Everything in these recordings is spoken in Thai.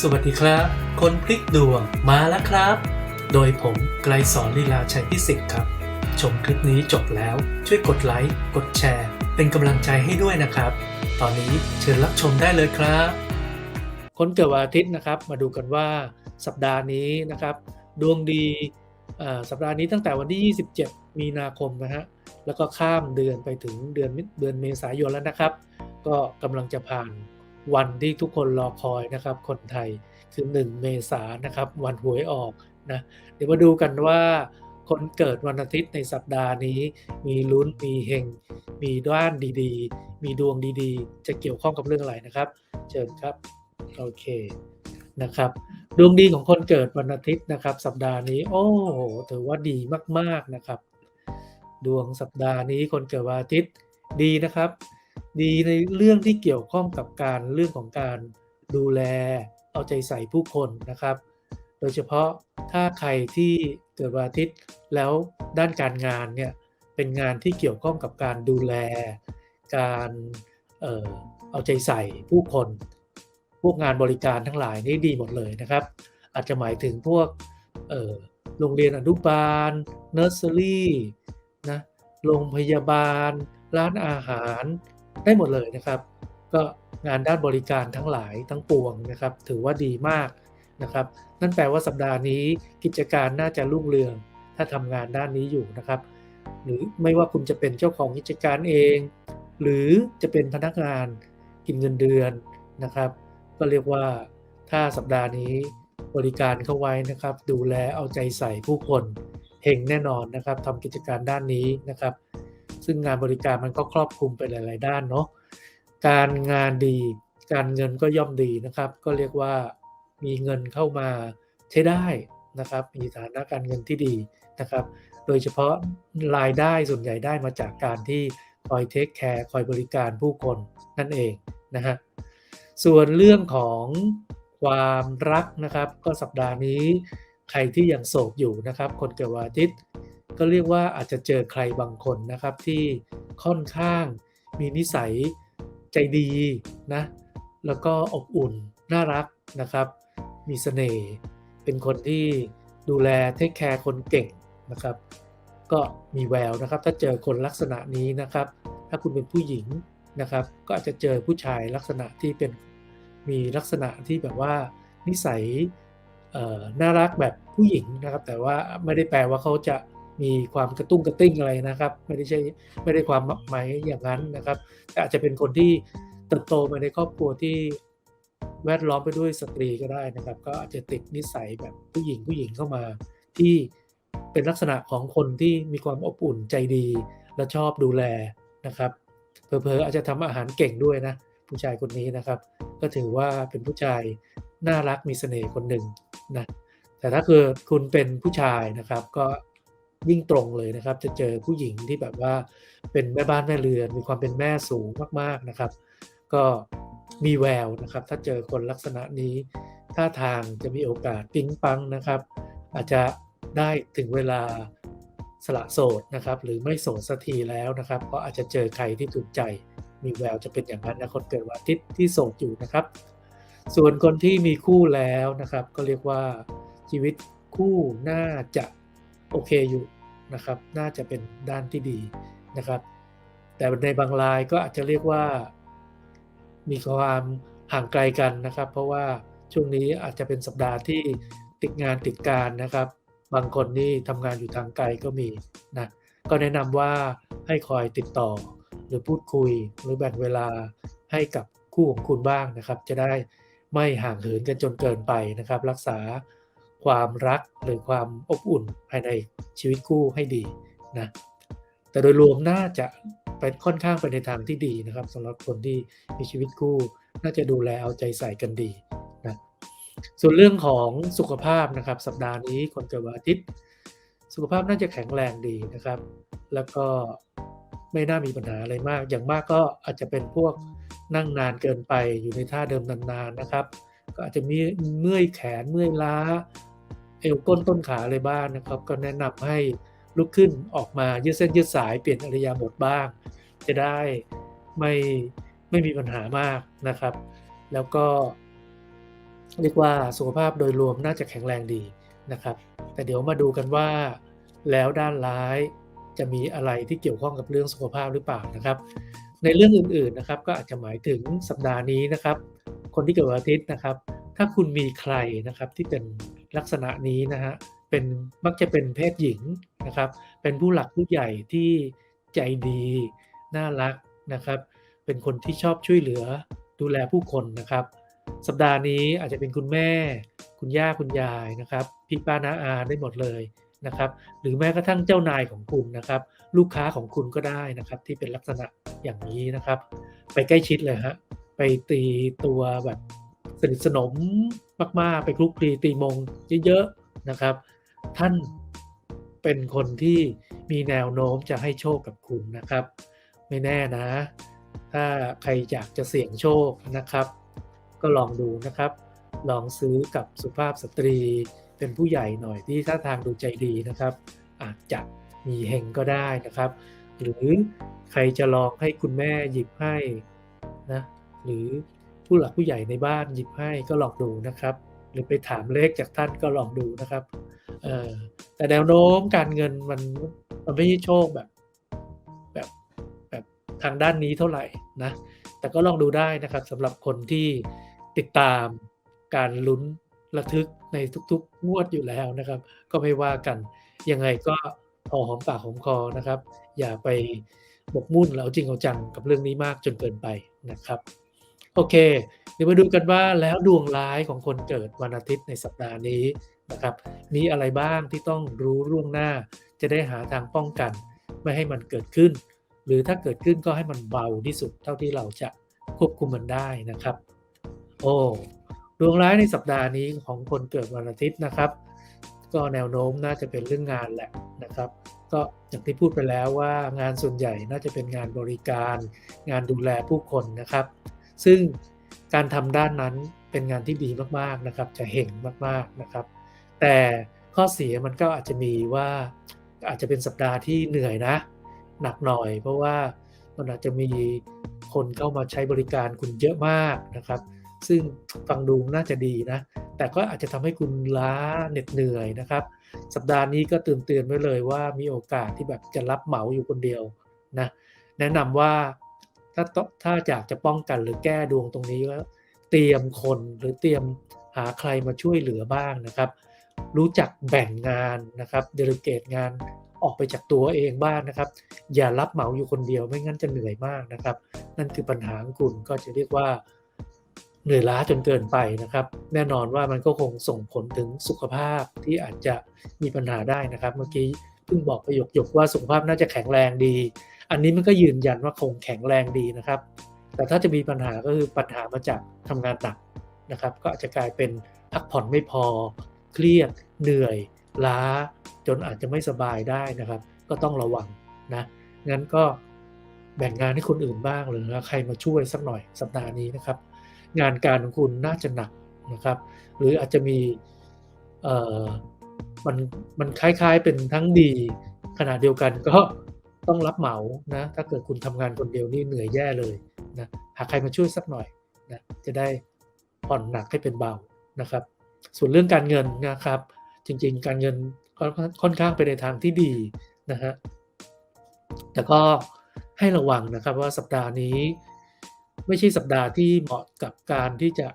สวัสดีครับ คนพลิกดวงมาแล้วครับ โดยผมไกลสอนลีลาชัยพิสิทธิ์ครับ ชมคลิปนี้จบแล้วช่วยกดไลค์ กดแชร์ เป็นกำลังใจให้ด้วยนะครับ ตอนนี้เชิญรับชมได้เลยครับ คนเกิดวันอาทิตย์นะครับ มาดูกันว่าสัปดาห์นี้นะครับ ดวงดีสัปดาห์นี้ตั้งแต่วันที่ 27 มีนาคมนะฮะแล้วก็ข้ามเดือนไปถึงเดือนเดือนเมษายนแล้วนะครับ ก็กำลังจะผ่าน วันที่ทุกคนรอคอยนะครับคนไทยคือ 1 เมษายนนะครับวันหวยออกนะเดี๋ยวมาดูกันว่าคนเกิดวันอาทิตย์ในสัปดาห์นี้ มีลุ้นมีเฮงมีด้านดีๆ มีดวงดีๆ จะเกี่ยวข้องกับเรื่องอะไรนะครับ เชิญครับโอเคนะครับดวงดีของคนเกิดวันอาทิตย์นะครับ สัปดาห์นี้ โอ้โหถือว่าดีมากๆนะครับ ดวงสัปดาห์นี้คนเกิดวันอาทิตย์ดีนะครับ ดีในเรื่องที่เกี่ยวข้องกับการเรื่องของการดูแลเอาใจใส่ผู้คนนะครับ โดยเฉพาะถ้าใครที่เกิดวันอาทิตย์แล้วด้านการงานเนี่ยเป็นงานที่เกี่ยวข้องกับการดูแล การเอ่อเอาใจใส่ผู้คน พวกงานบริการทั้งหลายนี่ดีหมดเลยนะครับ อาจจะหมายถึงพวกเอ่อโรงเรียนอนุบาลเนอร์เซอรี่นะโรงพยาบาล ร้านอาหาร ได้หมดเลยนะครับ ก็งานด้านบริการทั้งหลายทั้งปวงนะครับ ถือว่าดีมากนะครับ นั่นแปลว่าสัปดาห์นี้กิจการน่าจะรุ่งเรือง ถ้าทำงานด้านนี้อยู่นะครับ หรือไม่ว่าคุณจะเป็นเจ้าของกิจการเอง หรือจะเป็นพนักงานกินเงินเดือนนะครับ ก็เรียกว่าถ้าสัปดาห์นี้บริการเข้าไว้นะครับ ดูแลเอาใจใส่ผู้คนเฮงแน่นอนนะครับทำกิจการด้านนี้นะครับ ซึ่งงานบริการมันก็ครอบคลุมไปหลาย ๆ ด้านเนาะการงานดีการเงินก็ย่อมดีนะครับ ก็เรียกว่ามีเงินเข้ามาใช้ได้นะครับ มีฐานะการเงินที่ดีนะครับ โดยเฉพาะรายได้ส่วนใหญ่ได้มาจากการที่คอยเทคแคร์คอยบริการผู้คนนั่นเองนะฮะส่วนเรื่องของความรักนะครับ ก็สัปดาห์นี้ใครที่ยังโสดอยู่นะครับ คนเกิดวันอาทิตย์ ก็เรียกว่าอาจจะเจอใครบางคนนะครับที่ค่อนข้างมีนิสัยใจดีนะแล้วก็อบอุ่นน่ารักนะครับ มีเสน่ห์เป็นคนที่ดูแลเทคแคร์คนเก่งนะครับ ก็มีแววนะครับ ถ้าเจอคนลักษณะนี้นะครับ ถ้าคุณเป็นผู้หญิงนะครับ ก็อาจจะเจอผู้ชายลักษณะที่เป็นมีลักษณะที่แบบว่านิสัยน่ารักแบบผู้หญิงนะครับ แต่ว่าไม่ได้แปลว่าเขาจะ มีความกระตุ้งกระติ้งอะไรนะครับ ไม่ได้ใช่ไม่ได้ความหมายอย่างนั้นนะครับแต่อาจจะเป็นคนที่เติบโตมาในครอบครัวที่แวดล้อมไปด้วยสตรีก็ได้นะครับ ก็อาจจะติดนิสัยแบบผู้หญิงผู้หญิงเข้ามา ที่เป็นลักษณะของคนที่มีความอบอุ่นใจดี และชอบดูแลนะครับเพอเพอๆอาจจะทำอาหารเก่งด้วยนะ ผู้ชายคนนี้นะครับ ก็ถือว่าเป็นผู้ชายน่ารักมีเสน่ห์คนหนึ่งนะแต่ถ้าเกิดคุณเป็นผู้ชายนะครับ ก็ ยิ่งตรงเลยนะครับ จะเจอผู้หญิงที่แบบว่าเป็นแม่บ้านแม่เรือน มีความเป็นแม่สูงมากๆนะครับ ก็มีแววนะครับ ถ้าเจอคนลักษณะนี้ท่าทางจะมีโอกาสปิ๊งปังนะครับ อาจจะได้ถึงเวลาสละโสดนะครับ หรือไม่โสดสักทีแล้วนะครับ ก็อาจจะเจอใครที่ถูกใจ มีแววจะเป็นอย่างนั้นนะคนเกิดวันอาทิตย์ที่โสดอยู่นะครับ ส่วนคนที่มีคู่แล้วนะครับ ก็เรียกว่าชีวิตคู่น่าจะ โอเคอยู่นะครับ น่าจะเป็นด้านที่ดีนะครับ แต่ในบางรายก็อาจจะเรียกว่ามีความห่างไกลกันนะครับ เพราะว่าช่วงนี้อาจจะเป็นสัปดาห์ที่ติดงานติดการนะครับ บางคนนี่ทำงานอยู่ทางไกลก็มีนะก็แนะนำว่าให้คอยติดต่อ หรือพูดคุยหรือแบ่งเวลาให้กับคู่ของคุณบ้างนะครับ จะได้ไม่ห่างเหินกันจนเกินไปนะครับ รักษา ความรักหรือความอบอุ่นภายในชีวิตคู่ให้ดีนะแต่โดยรวมน่าจะเป็นค่อนข้างไปในทางที่ดีนะครับสำหรับคนที่มีชีวิตคู่ น่าจะดูแลเอาใจใส่กันดีนะส่วนเรื่องของสุขภาพนะครับ สัปดาห์นี้คนเกิดวันอาทิตย์ สุขภาพน่าจะแข็งแรงดีนะครับ แล้วก็ไม่น่ามีปัญหาอะไรมาก อย่างมากก็อาจจะเป็นพวกนั่งนานเกินไปอยู่ในท่าเดิมนานๆนะครับ ก็อาจจะมีเมื่อยแขนเมื่อยล้า อวก้นต้นขาอะไรบ้างนะครับ ก็แนะนำให้ลุกขึ้นออกมายืดเส้นยืดสายเปลี่ยนอริยาบทบ้าง จะได้ไม่ไม่มีปัญหามากนะครับ แล้วก็ เรียกว่าสุขภาพโดยรวมน่าจะแข็งแรงดีนะครับ แต่เดี๋ยวมาดูกันว่าแล้วด้านร้ายจะมีอะไรที่เกี่ยวข้องกับเรื่องสุขภาพหรือเปล่านะครับ ในเรื่องอื่นๆนะครับ ก็อาจจะหมายถึงสัปดาห์นี้นะครับ คนที่เกิดวันอาทิตย์นะครับ ถ้าคุณมีใครนะครับที่เป็นลักษณะนี้นะฮะเป็นมักจะเป็นเพศหญิงนะครับ เป็นผู้หลักผู้ใหญ่ที่ใจดีน่ารักนะครับ เป็นคนที่ชอบช่วยเหลือดูแลผู้คนนะครับ สัปดาห์นี้อาจจะเป็นคุณแม่ คุณย่าคุณยายนะครับ พี่ป้าน้าอาได้หมดเลยนะครับ หรือแม้กระทั่งเจ้านายของคุณนะครับ ลูกค้าของคุณก็ได้นะครับ ที่เป็นลักษณะอย่างนี้นะครับ ไปใกล้ชิดเลยฮะไปตีตัวแบบ สนิทสนมมาก ๆ ไปคลุกคลีตีมงเยอะๆนะครับ ท่านเป็นคนที่มีแนวโน้มจะให้โชคกับคุณนะครับ ไม่แน่นะ ถ้าใครอยากจะเสี่ยงโชคนะครับ ก็ลองดูนะครับ ลองซื้อกับสุภาพสตรีเป็นผู้ใหญ่หน่อยที่ท่าทางดูใจดีนะครับ อาจจะมีเฮงก็ได้นะครับ หรือใครจะลองให้คุณแม่หยิบให้นะหรือ ผู้หลักผู้ใหญ่ในบ้านหยิบให้ก็ลองดูนะครับ หรือไปถามเลขจากท่านก็ลองดูนะครับเออแต่แนวโน้มการเงินมันมันไม่ใช่โชคแบบแบบแบบทางด้านนี้เท่าไหร่นะแต่ก็ลองดูได้นะครับสำหรับคนที่ติดตามการลุ้นระทึกในทุกๆงวดอยู่แล้วนะครับ ก็ไม่ว่ากันยังไงก็พอหอมปากหอมคอนะครับ อย่าไปหมกมุ่นแล้วจริงเอาจังกับเรื่องนี้มากจนเกินไปนะครับ โอเค เดี๋ยวมาดูกันว่าแล้วดวงร้ายของคนเกิดวันอาทิตย์ในสัปดาห์นี้นะครับ มีอะไรบ้างที่ต้องรู้ล่วงหน้า จะได้หาทางป้องกัน ไม่ให้มันเกิดขึ้น หรือถ้าเกิดขึ้นก็ให้มันเบาที่สุดเท่าที่เราจะควบคุมมันได้นะครับ โอ้ดวงร้ายในสัปดาห์นี้ของคนเกิดวันอาทิตย์นะครับ ก็แนวโน้มน่าจะเป็นเรื่องงานแหละนะครับ ก็อย่างที่พูดไปแล้วว่างานส่วนใหญ่น่าจะเป็นงานบริการ งานดูแลผู้คนนะครับ ซึ่งการทำด้านนั้นเป็นงานที่ดีมากๆนะครับ จะเห่งมากๆนะครับ แต่ข้อเสียมันก็อาจจะมีว่าอาจจะเป็นสัปดาห์ที่เหนื่อยนะ หนักหน่อย เพราะว่ามันอาจจะมีคนเข้ามาใช้บริการคุณเยอะมากนะครับ ซึ่งฟังดูน่าจะดีนะ แต่ก็อาจจะทำให้คุณล้าเหน็ดเหนื่อยนะครับ สัปดาห์นี้ก็เตือนเตือนไว้เลยว่ามีโอกาสที่แบบจะรับเหมาอยู่คนเดียวนะแนะนำว่า ถ้าถ้าอยากจะป้องกันหรือแก้ดวงตรงนี้แล้วเตรียมคนหรือเตรียมหาใครมาช่วยเหลือบ้างนะครับ รู้จักแบ่งงานนะครับเดลิเกตงานออกไปจากตัวเองบ้างนะครับ อย่ารับเหมาอยู่คนเดียวไม่งั้นจะเหนื่อยมากนะครับ นั่นคือปัญหาของคุณก็จะเรียกว่าเหนื่อยล้าจนเกินไปนะครับ แน่นอนว่ามันก็คงส่งผลถึงสุขภาพที่อาจจะมีปัญหาได้นะครับ เมื่อกี้เพิ่งบอกประโยคยกว่าสุขภาพน่าจะแข็งแรงดี อันนี้มันก็ยืนยันว่าคงแข็งแรงดีนะครับ แต่ถ้าจะมีปัญหาก็คือปัญหามาจากทำงานหนักนะครับ ก็อาจจะกลายเป็นพักผ่อนไม่พอ เครียดเหนื่อย ล้า จนอาจจะไม่สบายได้นะครับ ก็ต้องระวังนะงั้นก็แบ่งงานให้คนอื่นบ้างหรือใครมาช่วยสักหน่อยสัปดาห์นี้นะครับ งานการของคุณน่าจะหนักนะครับ หรืออาจจะมีเอ่อมันมันคล้ายๆเป็นทั้งดีขณะเดียวกันก็ ต้องรับเหมานะถ้าเกิดคุณทำงานคนเดียวนี่เหนื่อยแย่เลยนะหาใครมาช่วยสักหน่อยนะจะได้ผ่อนหนักให้เป็นเบานะครับ ส่วนเรื่องการเงินนะครับ จริงๆ การเงินก็ค่อนข้างไปในทางที่ดีนะฮะแต่ก็ให้ระวังนะครับว่าสัปดาห์นี้ ไม่ใช่สัปดาห์ที่เหมาะกับการที่จะ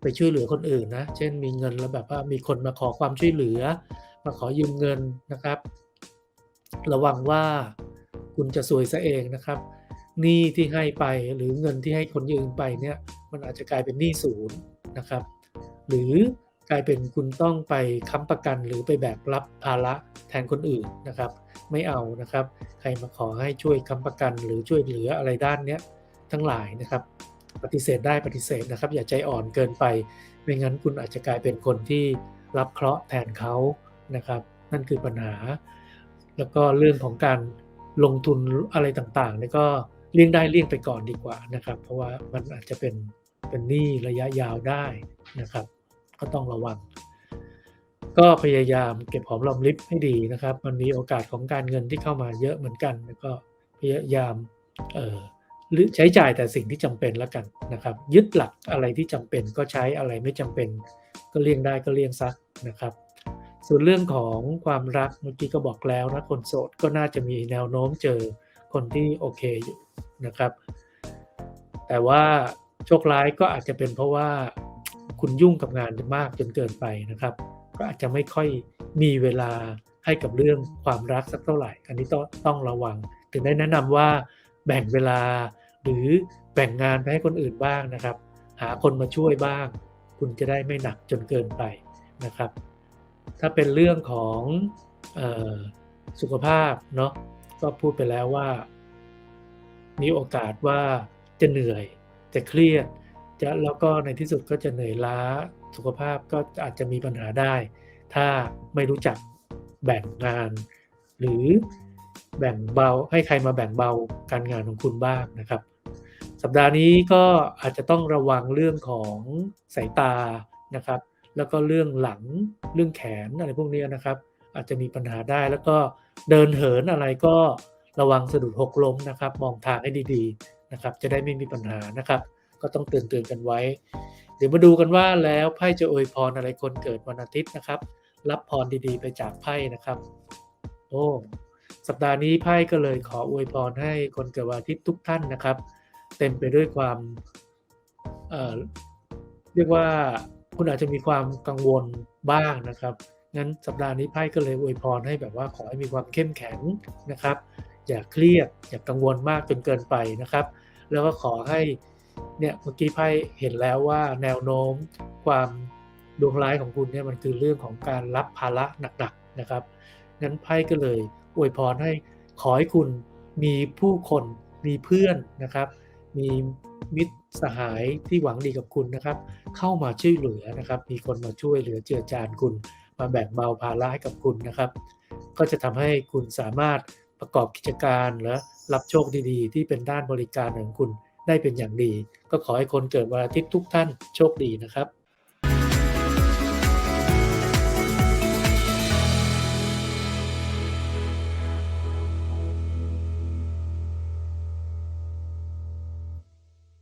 ไปช่วยเหลือคนอื่นนะ เช่นมีเงินแล้วแบบว่ามีคนมาขอความช่วยเหลือ มาขอยืมเงินนะครับ ระวังว่าคุณจะซวยซะเองนะครับหนี้ที่ให้ไปหรือเงินที่ให้คนยืมไปเนี่ยมันอาจจะกลายเป็นหนี้ศูนย์นะครับ หรือกลายเป็นคุณต้องไปค้ำประกันหรือไปแบกรับภาระแทนคนอื่นนะครับ ไม่เอานะครับ ใครมาขอให้ช่วยค้ำประกันหรือช่วยเหลืออะไรด้านเนี้ยทั้งหลายนะครับ ปฏิเสธได้ปฏิเสธนะครับ อย่าใจอ่อนเกินไปไม่งั้นคุณอาจจะกลายเป็นคนที่รับเคราะห์แทนเขานะครับ นั่นคือปัญหา แล้วก็เรื่องของการลงทุนอะไรต่างๆนี่ก็เลี่ยงได้เลี่ยงไปก่อนดีกว่านะครับ เพราะว่ามันอาจจะเป็นเป็นหนี้ระยะยาวได้นะครับ ก็ต้องระวัง ก็พยายามเก็บหอมรอมริบให้ดีนะครับ มันมีโอกาสของการเงินที่เข้ามาเยอะเหมือนกัน แล้วก็พยายามเอ่อหรือใช้จ่ายแต่สิ่งที่จำเป็นแล้วกันนะครับ ยึดหลักอะไรที่จำเป็นก็ใช้อะไรไม่จำเป็น ก็เลี่ยงได้ก็เลี่ยงซะนะครับ ส่วนเรื่องของความรักเมื่อกี้ก็บอกแล้วนะคนโสดก็น่าจะมีแนวโน้มเจอคนที่โอเคอยู่นะครับ แต่ว่าโชคร้ายก็อาจจะเป็นเพราะว่าคุณยุ่งกับงานมากจนเกินไปนะครับ ก็อาจจะไม่ค่อยมีเวลาให้กับเรื่องความรักสักเท่าไหร่ อันนี้ต้องต้องระวัง ถึงได้แนะนำว่าแบ่งเวลาหรือแบ่งงานไปให้คนอื่นบ้างนะครับ หาคนมาช่วยบ้าง คุณจะได้ไม่หนักจนเกินไปนะครับ ถ้าเป็นเรื่องของออสุขภาพเนาะก็พูดไปแล้วว่า มีโอกาสว่าจะเหนื่อย จะเครียด จะแล้วก็ในที่สุดก็จะเหนื่อยล้าสุขภาพก็อาจจะมีปัญหาได้ ถ้าไม่รู้จักแบ่งงาน หรือแบ่งเบาให้ใครมาแบ่งเบาการงานของคุณบ้างนะครับ สัปดาห์นี้ก็อาจจะต้องระวังเรื่องของสายตานะครับ แล้วก็เรื่องหลังเรื่องแขนอะไรพวกนี้นะครับ อาจจะมีปัญหาได้แล้วก็เดินเหินอะไรก็ระวังสะดุดหกล้มนะครับ มองทางให้ดีๆนะครับ จะได้ไม่มีปัญหานะครับ ก็ต้องเตือนเตือนกันไว้ เดี๋ยวมาดูกันว่าแล้วไพ่จะอวยพรอะไรคนเกิดวันอาทิตย์นะครับ รับพรดีๆ ไปจากไพ่นะครับโอ้สัปดาห์นี้ไพ่ก็เลยขออวยพรให้คนเกิดวันอาทิตย์ทุกท่านนะครับ เต็มไปด้วยความเอ่อเรียกว่า คุณอาจจะมีความกังวลบ้างนะครับ งั้นสัปดาห์นี้ไพ่ก็เลยอวยพรให้แบบว่าขอให้มีความเข้มแข็งนะครับ อย่าเครียดอย่ากังวลมากจนเกินไปนะครับ แล้วก็ขอให้เนี่ยเมื่อกี้ไพ่เห็นแล้วว่าแนวโน้มความดวงร้ายของคุณเนี่ยมันคือเรื่องของการรับภาระหนักๆนะครับ งั้นไพ่ก็เลยอวยพรให้ขอให้คุณมีผู้คนมีเพื่อนนะครับ มี มิตรสหายที่หวังดีกับคุณนะครับ เข้ามาช่วยเหลือนะครับ มีคนมาช่วยเหลือเจือจานคุณ มาแบ่งเบาภาระให้กับคุณนะครับ ก็จะทำให้คุณสามารถประกอบกิจการและรับโชคดีๆ ที่เป็นด้านบริการของคุณได้เป็นอย่างดี ก็ขอให้คนเกิดวันอาทิตย์ทุกท่านโชคดีนะครับ